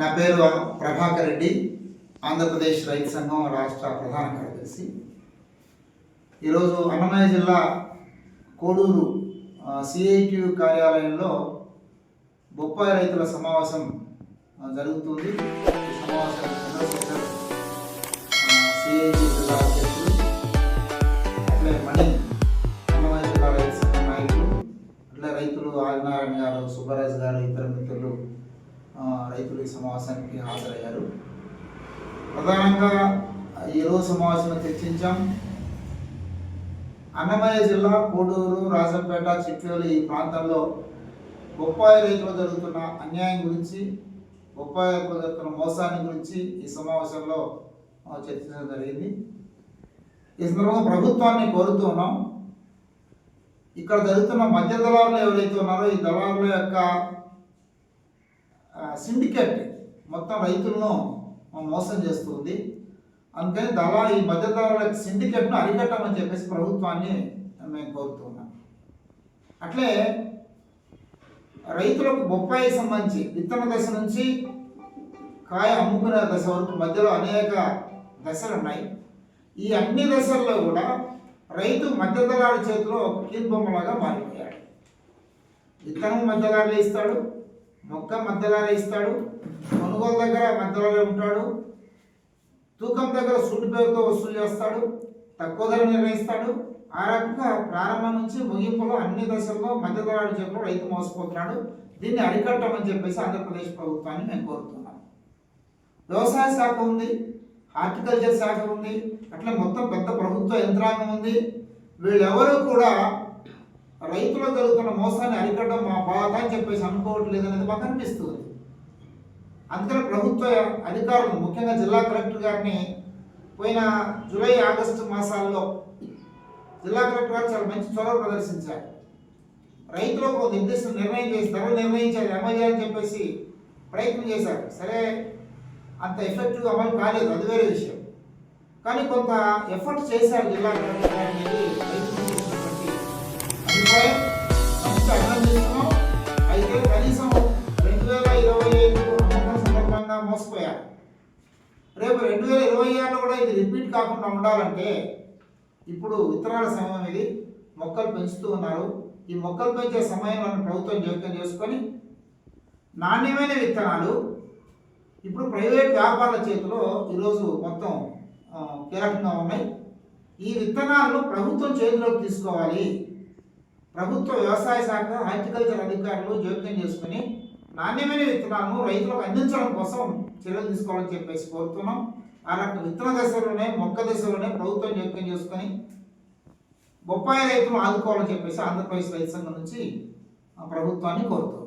నా పేరు ప్రభాకర్ రెడ్డి ఆంధ్రప్రదేశ్ రైతు సంఘం రాష్ట్ర ప్రధాన కార్యదర్శి. ఈరోజు అన్నమయ్య జిల్లా కోడూరు సిఐటియు కార్యాలయంలో బొప్పాయి రైతుల సమావేశం జరుగుతుంది. సమావేశం సిఐటి ఈ సమావేశానికి హాజరయ్యారు. ప్రధానంగా ఈరోజు సమావేశంలో చర్చించాం. అన్నమయ్య జిల్లా కోడూరు రాజంపేట చిట్వేలు ఈ ప్రాంతాల్లో బొప్పాయి రైతులు జరుగుతున్న అన్యాయం గురించి బొప్పాయి రైతులు జరుగుతున్న మోసాన్ని గురించి ఈ సమావేశంలో చర్చించడం జరిగింది. ఈ సందర్భంగా ప్రభుత్వాన్ని కోరుతూ ఉన్నాం. ఇక్కడ జరుగుతున్న మధ్య దళారులు ఎవరైతే ఉన్నారో ఈ దళారుల యొక్క సిండికేట్ మొత్తం రైతులను మోసం చేస్తుంది. అందుకని దళా ఈ మధ్యదారుల సిండికేట్ను అరికట్టమని చెప్పేసి ప్రభుత్వాన్ని మేము కోరుతున్నాం. అట్లే రైతులకు బొప్పాయి సంబంధించి విత్తన దశ నుంచి కాయ అమ్ముకునే దశ వరకు మధ్యలో అనేక దశలు ఉన్నాయి. ఈ అన్ని దశల్లో కూడా రైతు మధ్యదళారి చేతిలో ఒక కీల్బొమ్మలాగా మారిపోయాడు. విత్తనం మధ్యదారులు ఇస్తాడు మొక్క మధ్యదారు ఇస్తాడు కొనుగోలు దగ్గర మధ్యదారు ఉంటాడు తూకం దగ్గర సుడ్డు పేరుతో వసూలు చేస్తాడు తక్కువ ధర నిర్ణయిస్తాడు. ఆ రకంగా ప్రారంభం నుంచి ముగింపులో అన్ని దశల్లో మధ్యదళారి చేతిలో రైతు మోసపోతున్నాడు. దీన్ని అరికట్టమని చెప్పేసి ఆంధ్రప్రదేశ్ ప్రభుత్వాన్ని మేము కోరుతున్నాం. వ్యవసాయ శాఖ ఉంది హార్టికల్చర్ శాఖ ఉంది అట్లా మొత్తం పెద్ద ప్రభుత్వ యంత్రాంగం ఉంది. వీళ్ళెవరూ కూడా రైతులు జరుగుతున్న మోసాన్ని అరికట్టడం మా బాధ అని చెప్పేసి అనుకోవట్లేదు అనేది మాకు అనిపిస్తుంది. అందుకని ప్రభుత్వ అధికారులు ముఖ్యంగా జిల్లా కలెక్టర్ గారిని పోయిన జూలై ఆగస్టు మాసాల్లో జిల్లా కలెక్టర్ గారు చాలా మంచి చొరవ ప్రదర్శించారు. రైతులకు ఒక నిర్దిష్ట నిర్ణయం చేసి ధరలు నిర్ణయించాలి అమలు చేయాలని చెప్పేసి ప్రయత్నం చేశారు. సరే అంత ఎఫెక్టివ్ అమలు కాలేదు అది వేరే విషయం. కానీ కొంత ఎఫర్ట్ చేశారు జిల్లా కలెక్టర్ గారు అయితే కనీసం రెండు వేల ఇరవై ఐదు అమ్మకం సందర్భంగా మోసపోయారు రేపు రెండు వేల ఇరవై ఆరులో కూడా ఇది రిపీట్ కాకుండా ఉండాలంటే ఇప్పుడు విత్తనాల సమయం ఇది మొక్కలు పెంచుతూ ఉన్నారు ఈ మొక్కలు పెంచే సమయంలో ప్రభుత్వం జోక్యం చేసుకొని నాణ్యమైన విత్తనాలు ఇప్పుడు ప్రైవేట్ వ్యాపారుల చేతిలో ఈరోజు మొత్తం కీలకంగా ఉన్నాయి ఈ విత్తనాలను ప్రభుత్వం చేతిలోకి తీసుకోవాలి. ప్రభుత్వ వ్యవసాయ శాఖ హార్టికల్చర్ అధికారులు జోక్యం చేసుకుని నాణ్యమైన విత్తనాలను రైతులకు అందించడం కోసం చర్యలు తీసుకోవాలని చెప్పేసి కోరుతున్నాం. ఆ రకం విత్తన దశలోనే మొక్క దశలోనే ప్రభుత్వం జోక్యం చేసుకొని బొప్పాయి రైతులు ఆదుకోవాలని చెప్పేసి ఆంధ్రప్రదేశ్ రైతు సంఘం నుంచి ప్రభుత్వాన్ని కోరుతున్నాం.